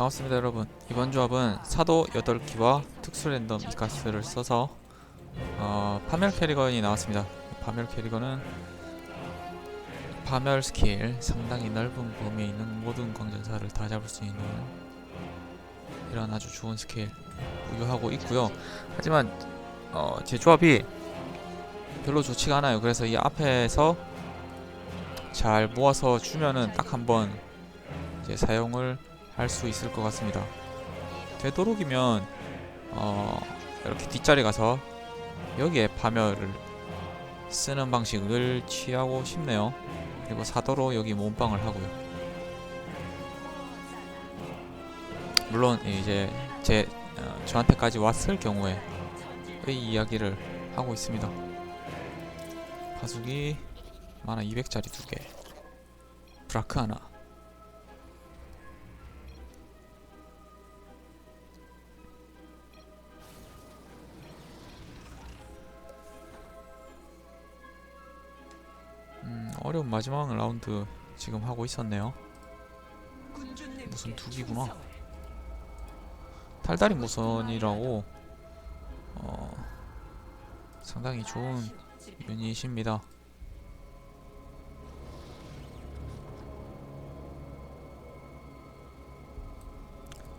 반갑습니다 여러분. 이번 조합은 사도 8기와 특수 랜덤 이카스를 써서 어, 파멸 캐리건이 나왔습니다. 파멸 캐리건은 파멸 스킬 상당히 넓은 범위에 있는 모든 광전사를 다 잡을 수 있는 이런 아주 좋은 스킬 부여하고 있고요. 하지만 어, 제 조합이 별로 좋지가 않아요. 그래서 이 앞에서 잘 모아서 주면은 딱 한 번 이제 사용을 할 수 있을 것 같습니다. 되도록이면 어 이렇게 뒷자리 가서 여기에 파멸을 쓰는 방식을 취하고 싶네요. 그리고 사도로 여기 몸빵을 하고요. 물론 이제 제 어, 저한테까지 왔을 경우에 이 이야기를 하고 있습니다. 파수기 만화 200짜리 두 개, 브라크 하나. 어려운 마지막 라운드 지금 하고 있었네요. 무슨 두기구나. 탈다리 무선이라고 어, 상당히 좋은 유닛입니다.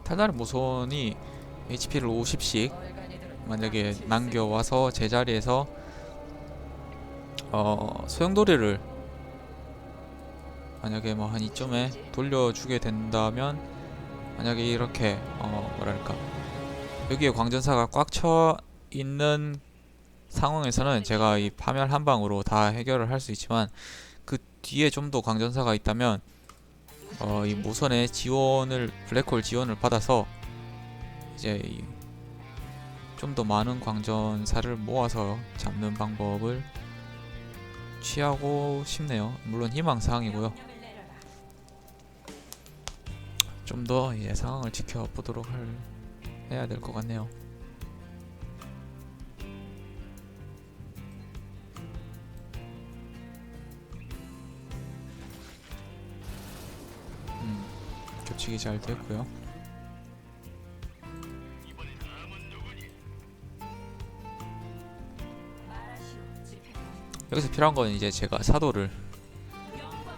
탈다리 무선이 HP를 50씩 만약에 남겨와서 제자리에서 어, 소용돌이를 만약에 뭐 한 이쯤에 돌려주게 된다면 만약에 이렇게 어 뭐랄까 여기에 광전사가 꽉차 있는 상황에서는 제가 이 파멸 한 방으로 다 해결을 할 수 있지만 그 뒤에 좀 더 광전사가 있다면 어 이 모선의 지원을 블랙홀 지원을 받아서 이제 좀 더 많은 광전사를 모아서 잡는 방법을 취하고 싶네요. 물론 희망사항이고요. 좀 더 이제 상황을 지켜보도록 할, 해야 될 것 같네요. 음, 겹치기 잘 됐고요. 여기서 필요한 건 이제 제가 사도를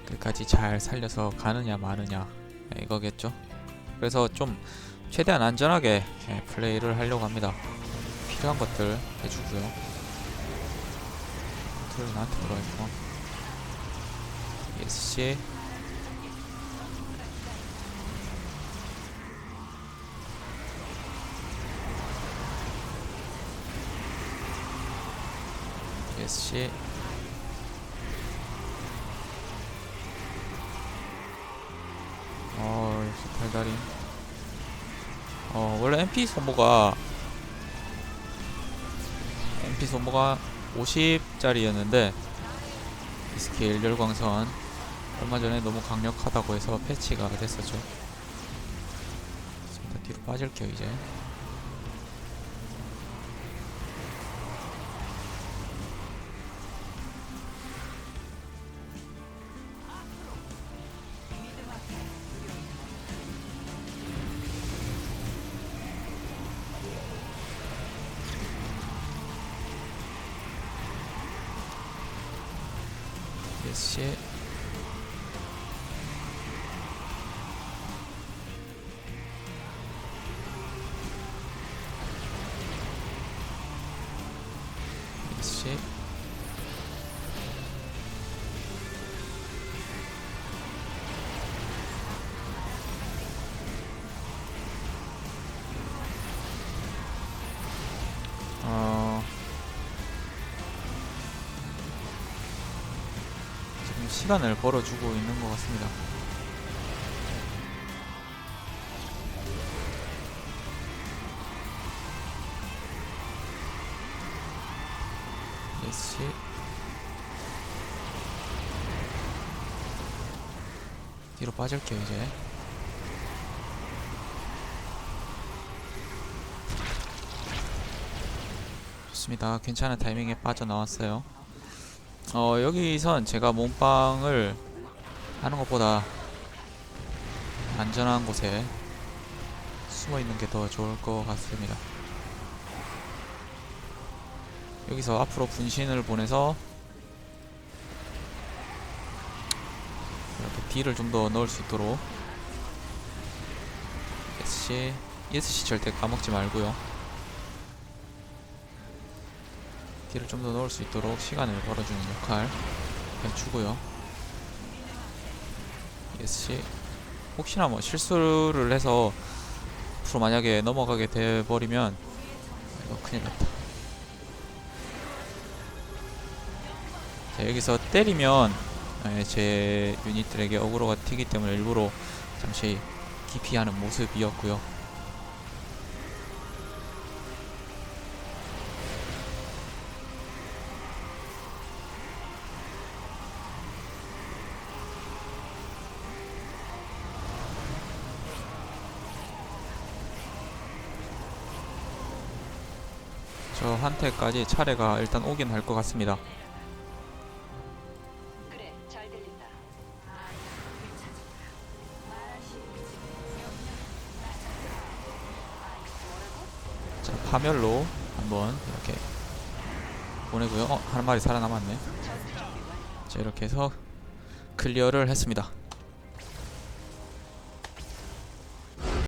끝까지 잘 살려서 가느냐 마느냐 네, 이거겠죠. 그래서 좀 최대한 안전하게 예, 플레이를 하려고 합니다. 필요한 것들 해주고요. 틀 나한테 들어있고 ESC 달달이. 어, 원래 MP 소모가 MP 소모가 50짜리였는데 이 스킬 열광선 얼마 전에 너무 강력하다고 해서 패치가 됐었죠. 일단 뒤로 빠질게요 이제. 예시 예시 시간을 벌어주고 있는 것 같습니다. 예시 뒤로 빠질게요 이제. 좋습니다. 괜찮은 타이밍에 빠져나왔어요. 어 여기선 제가 몸빵을 하는 것보다 안전한 곳에 숨어 있는 게 더 좋을 것 같습니다. 여기서 앞으로 분신을 보내서 이렇게 딜을 좀 더 넣을 수 있도록 SC ESC 절대 까먹지 말고요. 딜을 좀 더 넣을 수 있도록 시간을 벌어주는 역할 해주고요. ESC 혹시나 뭐 실수를 해서 앞으로 만약에 넘어가게 돼버리면 이거 큰일 났다. 자, 여기서 때리면 예, 제 유닛들에게 어그로가 튀기 때문에 일부러 잠시 기피하는 모습이었고요. 저 한테까지 차례가 일단 오긴 할 것 같습니다. 자, 파멸로 한번 이렇게 보내고요. 어, 한 마리 살아남았네. 자, 이렇게 해서 클리어를 했습니다.